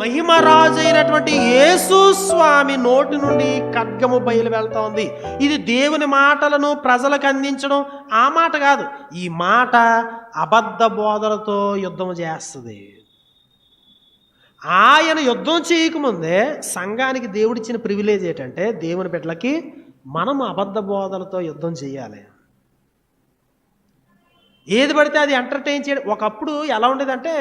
మహిమరాజు అయినటువంటి యేసు స్వామి నోటి నుండి ఖడ్గము బయలు వెళ్తా ఉంది ఇది దేవుని మాటలను ప్రజలకు అందించడం ఆ మాట కాదు. ఈ మాట అబద్ధ బోధలతో యుద్ధం చేస్తుంది. ఆయన యుద్ధం చేయకముందే సంఘానికి దేవుడిచ్చిన ప్రివిలేజ్ ఏంటంటే దేవుని బిడ్డలకి మనం అబద్ధ బోధలతో యుద్ధం చేయాలి. ఏది పడితే అది ఎంటర్టైన్ చేయడం ఒకప్పుడు ఎలా ఉండేదంటే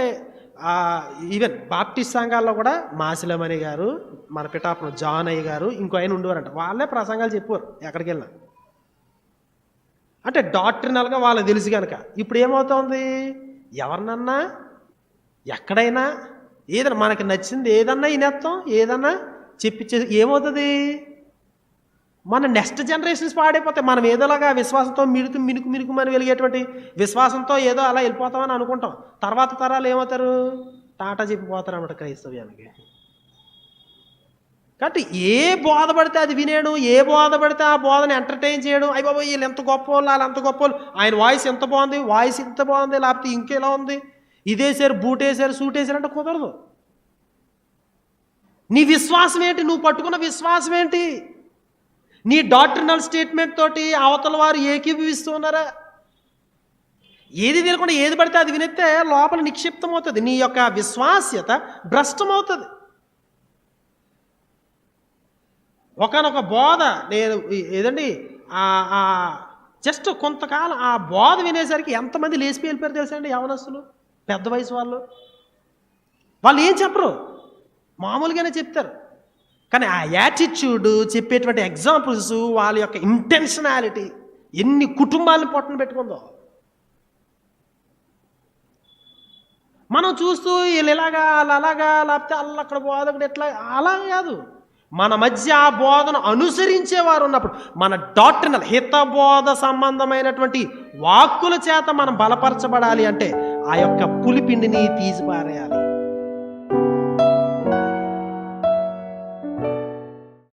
ఈవెన్ బాప్టిస్ట్ సంఘాల్లో కూడా మాసిలమణి గారు మన పిఠాపురం జాన్ అయ్య గారు ఇంకో ఆయన ఉండేవారంట. వాళ్ళే ప్రసంగాలు చెప్పారు ఎక్కడికి వెళ్ళినా అంటే డాక్టరినల్గా వాళ్ళకి తెలుసు కనుక ఇప్పుడు ఏమవుతోంది? ఎవరినన్నా? ఎక్కడైనా? ఏదైనా మనకి నచ్చింది ఏదన్నా వినేస్తాం ఏదన్నా చెప్పించే ఏమవుతుంది? మన నెక్స్ట్ జనరేషన్స్ పాడైపోతాయి. మనం ఏదోలాగా విశ్వాసంతో మినుకు మినుకు మినుకు మనం వెలిగేటువంటి విశ్వాసంతో ఏదో అలా వెళ్ళిపోతామని అనుకుంటాం. తర్వాత తరాలు ఏమవుతారు? టాటా చెప్పిపోతారు అన్నమాట క్రైస్తవ్యానికి. కాబట్టి ఏ బోధ పడితే అది వినేయడం ఏ బోధ పడితే ఆ బోధన ఎంటర్టైన్ చేయడం అయ్యి బాబు వీళ్ళు ఎంత గొప్ప వాళ్ళు వాళ్ళు ఎంత గొప్ప వాళ్ళు ఆయన వాయిస్ ఎంత బాగుంది? వాయిస్ ఎంత బాగుంది? లేకపోతే ఇంకెలా ఉంది? ఇదేసారు బూటేసారు సూటేసారు అంటే కుదరదు. నీ విశ్వాసం ఏంటి నువ్వు పట్టుకున్న విశ్వాసం ఏంటి నీ డాక్టర్నల్ స్టేట్మెంట్ తోటి అవతల వారు ఏకీభవిస్తూ ఉన్నారా? ఏది వినకుండా ఏది పడితే అది వినిస్తే లోపల నిక్షిప్తం అవుతుంది నీ యొక్క విశ్వాస్యత భ్రష్టమవుతుంది. ఒకనొక బోధ నేను ఏదండి? జస్ట్ కొంతకాలం ఆ బోధ వినేసరికి ఎంతమంది లేచిపోయి వెళ్ళిపోయారు తెలుసా అండి యవనస్తులు? పెద్ద వయసు వాళ్ళు. వాళ్ళు ఏం చెప్పరు? మామూలుగానే చెప్తారు. కానీ ఆ యాటిట్యూడ్ చెప్పేటువంటి ఎగ్జాంపుల్స్ వాళ్ళ యొక్క ఇంటెన్షనాలిటీ ఎన్ని కుటుంబాలను పొట్టన పెట్టుకుందో. మనం చూస్తూ వీళ్ళు ఇలాగా వాళ్ళు అలాగా లేకపోతే వాళ్ళు అక్కడ బోధకుడు ఎట్లా అలా కాదు. మన మధ్య ఆ బోధన అనుసరించేవారు ఉన్నప్పుడు మన డాక్టర్నల్ హితబోధ సంబంధమైనటువంటి వాక్కుల చేత మనం బలపరచబడాలి అంటే ఆ యొక్క పులిపిండిని తీసిపారేయాలి.